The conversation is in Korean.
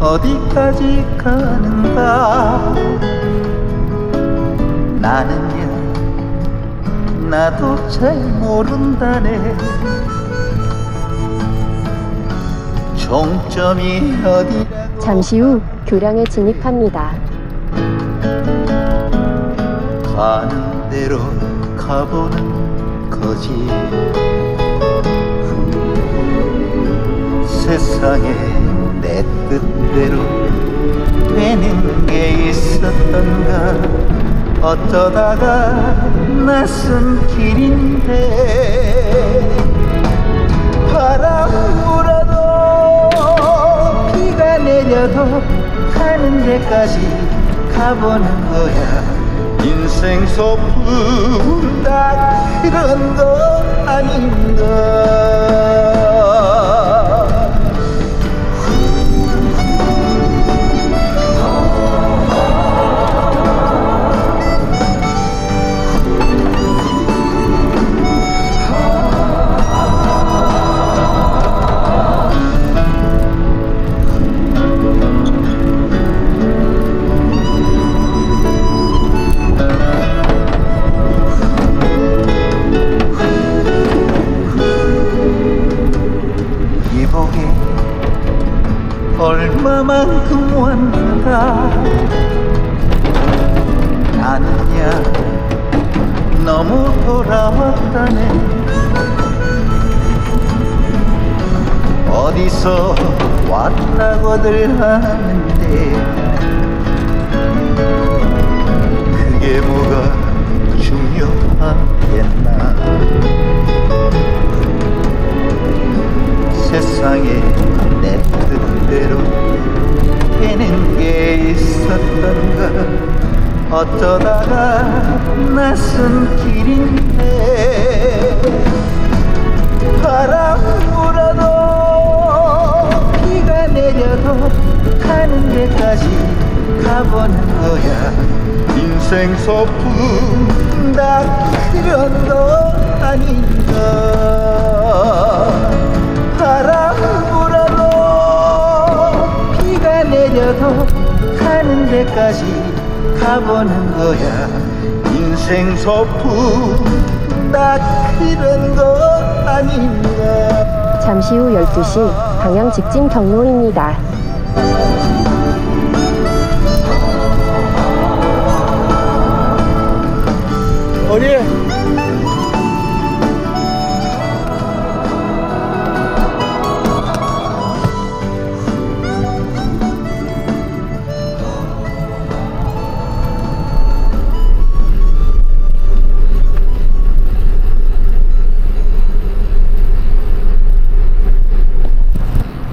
어디까지 가는가? 나는야 나도 잘 모른다네. 종점이 어디라고? 잠시 후 교량에 진입합니다. 가는 대로 가보는 거지 세상에 내 뜻대로 되는 게 있었던가? 어쩌다가 낯선 길인데 바람 불어도 비가 내려도 가는 데까지 가보는 거야. 인생 소풍 다 그런 거 아닌가 얼마만큼 왔는가 나는야 너무 돌아왔다네. 어디서 왔다고들 하는데. 그게 뭐가 중요하겠나. 세상에 내 뜻대로 있었던가? 어쩌다가 낯선 길인데 바람 불어도 비가 내려도 가는 데까지 가보는 거야. 인생 소풍 다 그런 거 아닌가? 바람 불어도 비가 내려도 가는 데까지 가보는 거야 인생 소풍 다 그런 거 아닌가 잠시 후 12시 방향 직진 경로입니다. 어디